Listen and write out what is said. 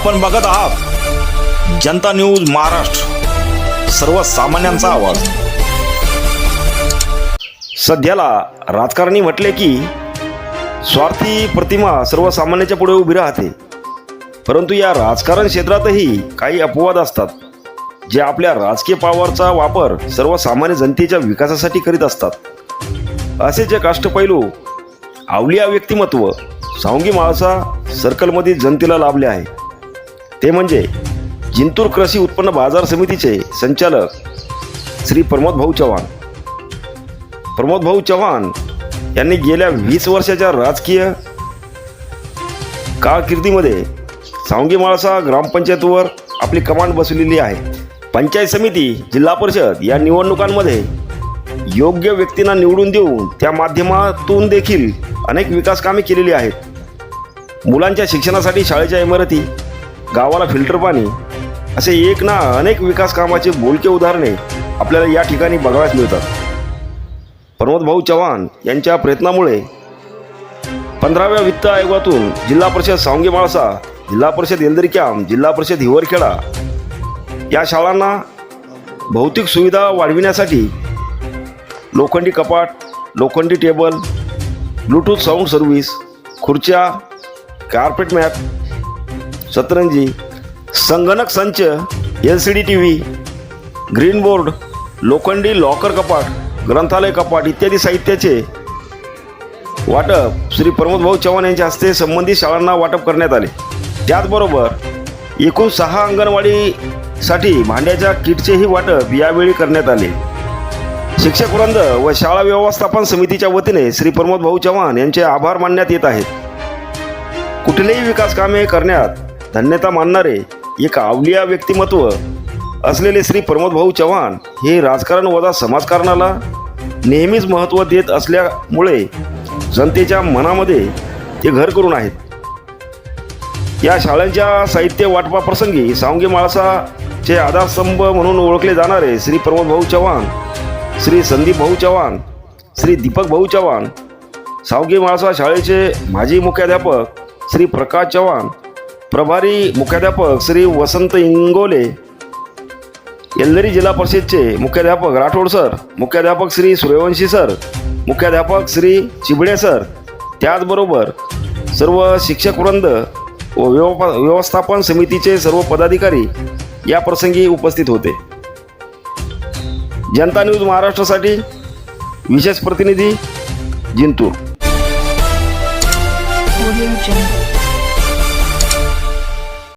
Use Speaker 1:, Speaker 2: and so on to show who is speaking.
Speaker 1: आपण बघत आहात. जनता न्यूज महाराष्ट्र. सर्वसामान्यांचा आवाज. सध्याला राजकारणी म्हटले की स्वार्थी प्रतिमा सर्वसामान्याच्या पुढे उभी राहते. परंतु या राजकारण क्षेत्रातही काही अपवाद असतात जे आपल्या राजकीय पावरचा वापर सर्वसामान्य जनतेच्या विकासासाठी करीत असतात. असे जे काष्टपैलू आवलिया व्यक्तिमत्व सावंगी माळसा सर्कलमधील जनतेला लाभले आहे. ते म्हणजे जिंतूर कृषी उत्पन्न बाजार समितीचे संचालक श्री प्रमोद भाऊ चव्हाण. प्रमोद भाऊ चव्हाण यांनी गेल्या वीस वर्षाच्या राजकीय कारकिर्दीमध्ये सावंगी माळसा ग्रामपंचायतीवर आपली कमांड बसवलेली आहे. पंचायत समिती जिल्हा परिषद या निवडणुकांमध्ये योग्य व्यक्तींना निवडून देऊन त्या माध्यमातून देखील अनेक विकास कामे केलेली आहेत. मुलांच्या शिक्षणासाठी शाळेच्या इमारती गावाला फिल्टर पाणी. असे एक ना अनेक विकास कामाचे बोलके उदाहरणे आपल्याला या ठिकाणी बघायला मिळतात. प्रमोद भाऊ चव्हाण यांच्या प्रयत्नामुळे पंधराव्या वित्त आयोगातून जिल्हा परिषद सावंगी माळसा जिल्हा परिषद एलदरी कॅम्प जिल्हा परिषद हिवरखेडा या शाळांना भौतिक सुविधा वाढविण्यासाठी लोखंडी कपाट लोखंडी टेबल ब्लूटूथ साऊंड सर्व्हिस खुर्च्या कार्पेट मॅप सतरंजी संगणक संच L C D T V green board लोखंडी लॉकर कपाट ग्रंथालय कपाट इत्यादी साहित्याचे वाटप श्री प्रमोद भाऊ चव्हाण यांच्या हस्ते संबंधित शाळांना वाटप करण्यात आले. त्याचबरोबर एकूण सहा अंगणवाडीसाठी भांड्याच्या किटचेही वाटप यावेळी करण्यात आले. शिक्षक वृंद व शाळा व्यवस्थापन समितीच्या वतीने श्री प्रमोद भाऊ चव्हाण यांचे आभार मानण्यात येत आहेत. कुठलेही विकास कामे करण्यात धन्यता मानणारे एक आवलिया व्यक्तिमत्व असलेले श्री प्रमोद भाऊ चव्हाण हे राजकारण वजा समाजकारणाला नेहमीच महत्त्व देत असल्यामुळे जनतेच्या मनामध्ये ते घर करून आहेत. या शाळांच्या साहित्य वाटपाप्रसंगी सावंगी माळसाचे आधारस्तंभ म्हणून ओळखले जाणारे श्री प्रमोद भाऊ चव्हाण श्री संदीप भाऊ चव्हाण श्री दीपक भाऊ चव्हाण सावगी माळसा शाळेचे माजी मुख्याध्यापक श्री प्रकाश चव्हाण प्रभारी मुख्याध्यापक श्री वसंत इंगोले येलदरी जिल्हा परिषदचे मुख्याध्यापक राठोड सर मुख्याध्यापक श्री सूर्यवंशी सर मुख्याध्यापक श्री चिबडे सर. त्याचबरोबर सर्व शिक्षक वृंद व व्यवस्थापन समितीचे सर्व पदाधिकारी या प्रसंगी उपस्थित होते. जनता न्यूज महाराष्ट्रासाठी विशेष प्रतिनिधी जिंतूर.